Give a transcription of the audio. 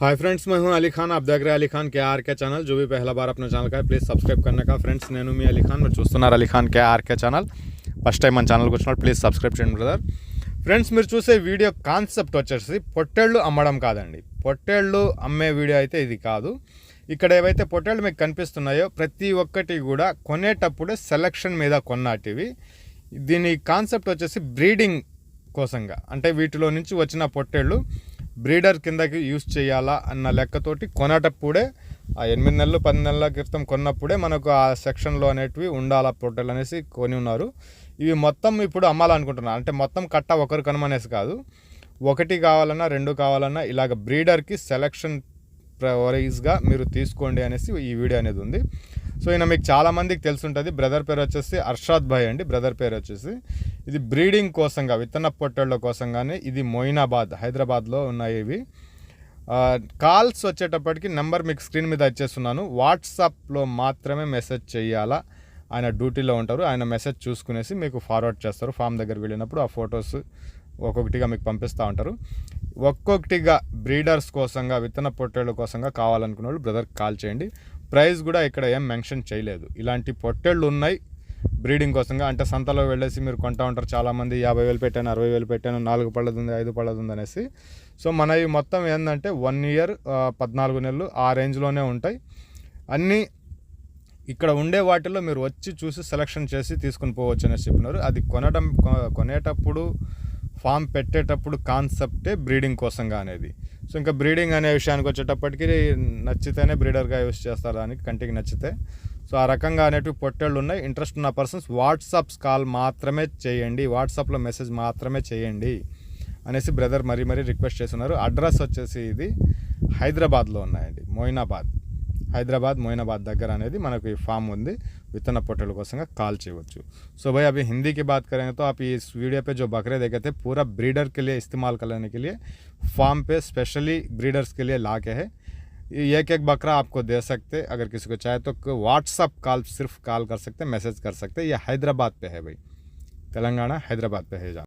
Hi friends मैं हूं अली खान आप देख रहे हैं अली खान के आर के ఛానల్ जो भी पहला बार अपना ఛానల్ का है ప్లీజ్ సబ్స్క్రైబ్ करने का ఫ్రెండ్స్ నేను మీ అలీ ఖాన్ మీరు చూస్తున్నారు Ali Khan K RK channel first time మన ఛానల్కి వచ్చినప్పుడు ప్లీజ్ సబ్స్క్రైబ్ చేయండి బ్రదర్ ఫ్రెండ్స్ మీరు చూసే వీడియో కాన్సెప్ట్ వచ్చేసి పొట్టేళ్ళు అమ్మడం కాదండి పొట్టేళ్ళు అమ్మే వీడియో అయితే ఇది కాదు ఇక్కడ ఏవైతే పొట్టేళ్ళు మీకు కనిపిస్తున్నాయో ప్రతి ఒక్కటి కూడా కొనేటప్పుడే సెలక్షన్ మీద కొన్నాటివి దీని కాన్సెప్ట్ వచ్చేసి బ్రీడింగ్ కోసంగా అంటే వీటిలో నుంచి వచ్చిన పొట్టేళ్ళు బ్రీడర్ కిందకి యూస్ చేయాలా అన్న లెక్కతోటి కొనేటప్పుడే ఆ ఎనిమిది నెలలు పది నెలల క్రితం కొన్నప్పుడే మనకు ఆ సెక్షన్లో అనేటివి ఉండాలా పొట్టేళ్ళు అనేసి కొని ఉన్నారు. ఇవి మొత్తం ఇప్పుడు అమ్మాలనుకుంటున్నారు. అంటే మొత్తం కట్ట ఒకరు కనుమనేసి కాదు. ఒకటి కావాలన్నా రెండు కావాలన్నా ఇలాగ బ్రీడర్కి సెలక్షన్ వైజ్గా మీరు తీసుకోండి అనేసి ఈ వీడియో అనేది ఉంది. సో ఈయన మీకు చాలామందికి తెలుసుంటుంది. బ్రదర్ పేరు వచ్చేసి అర్షాద్ భాయ్ అండి. బ్రదర్ పేరు వచ్చేసి ఇది బ్రీడింగ్ కోసంగా విత్తన పొట్టేళ్ళ కోసంగానే ఇది మొయినాబాద్ హైదరాబాద్లో ఉన్నాయి ఇవి. కాల్స్ వచ్చేటప్పటికి నెంబర్ మీకు స్క్రీన్ మీద ఇచ్చేస్తున్నాను. వాట్సాప్లో మాత్రమే మెసేజ్ చేయాలా? ఆయన డ్యూటీలో ఉంటారు ఆయన మెసేజ్ చూసుకునేసి మీకు ఫార్వర్డ్ చేస్తారు. ఫామ్ దగ్గరికి వెళ్ళినప్పుడు ఆ ఫొటోస్ ఒక్కొక్కటిగా మీకు పంపిస్తూ ఉంటారు. ఒక్కొక్కటిగా బ్రీడర్స్ కోసంగా విత్తన పొట్టేళ్ళ కోసంగా కావాలనుకున్న వాళ్ళు బ్రదర్కి కాల్ చేయండి. ప్రైస్ కూడా ఇక్కడ ఏం మెన్షన్ చేయలేదు. ఇలాంటి పొట్టేళ్ళు ఉన్నాయి బ్రీడింగ్ కోసంగా అంటే సంతలో వెళ్ళేసి మీరు కొంటా ఉంటారు. చాలామంది యాభై వేలు పెట్టాను అరవై వేలు పెట్టాను నాలుగు పళ్ళది ఉంది ఐదు పళ్ళది ఉంది అనేసి. సో మనవి మొత్తం ఏంటంటే వన్ ఇయర్ పద్నాలుగు నెలలు ఆ రేంజ్లోనే ఉంటాయి. అన్నీ ఇక్కడ ఉండే వాటిలో మీరు వచ్చి చూసి సెలక్షన్ చేసి తీసుకుని పోవచ్చు అనేసి చెప్పినారు. అది కొనడం కొ- కొనేటప్పుడు ఫామ్ పెట్టేటప్పుడు కాన్సెప్టే బ్రీడింగ్ కోసంగా అనేది. సో ఇంకా బ్రీడింగ్ అనే విషయానికి వచ్చేటప్పటికి నచ్చితేనే బ్రీడర్గా యూస్ చేస్తారు దానికి కంటికి నచ్చితే. సో ఆ రకంగా అనేటివి పొట్టేళ్ళు ఉన్నాయి ఇంట్రెస్ట్ ఉన్న పర్సన్స్ వాట్సాప్స్ కాల్ మాత్రమే చేయండి వాట్సాప్లో మెసేజ్ మాత్రమే చేయండి అనేసి బ్రదర్ మరీ మరీ రిక్వెస్ట్ చేస్తున్నారు అడ్రస్ వచ్చేసి ఇది హైదరాబాద్లో ఉన్నాయండి మోయినాబాద్ హైదరాబాద్ मोइनाबाद దగ్గర అనేది మనకు ఈ ఫామ్ ఉంది విత్తన పొట్టల కోసంగా కాల్ చేయవచ్చు సో भाई अभी हिंदी की बात करेंगे तो आप इस वीडियो पे जो बकरे देखे थे पूरा ब्रीडर के लिए इस्तेमाल करने के लिए फार्म पे स्पेशली ब्रीडर्स के लिए ला के है ये एक एक बकरा आपको दे सकते, अगर किसी को चाहे तो व्हाट्सअप कॉल सिर्फ़ कॉल कर सकते, मैसेज कर सकते, ये हैदराबाद पे है भाई। तेलंगाना हैदराबाद पे है जहाँ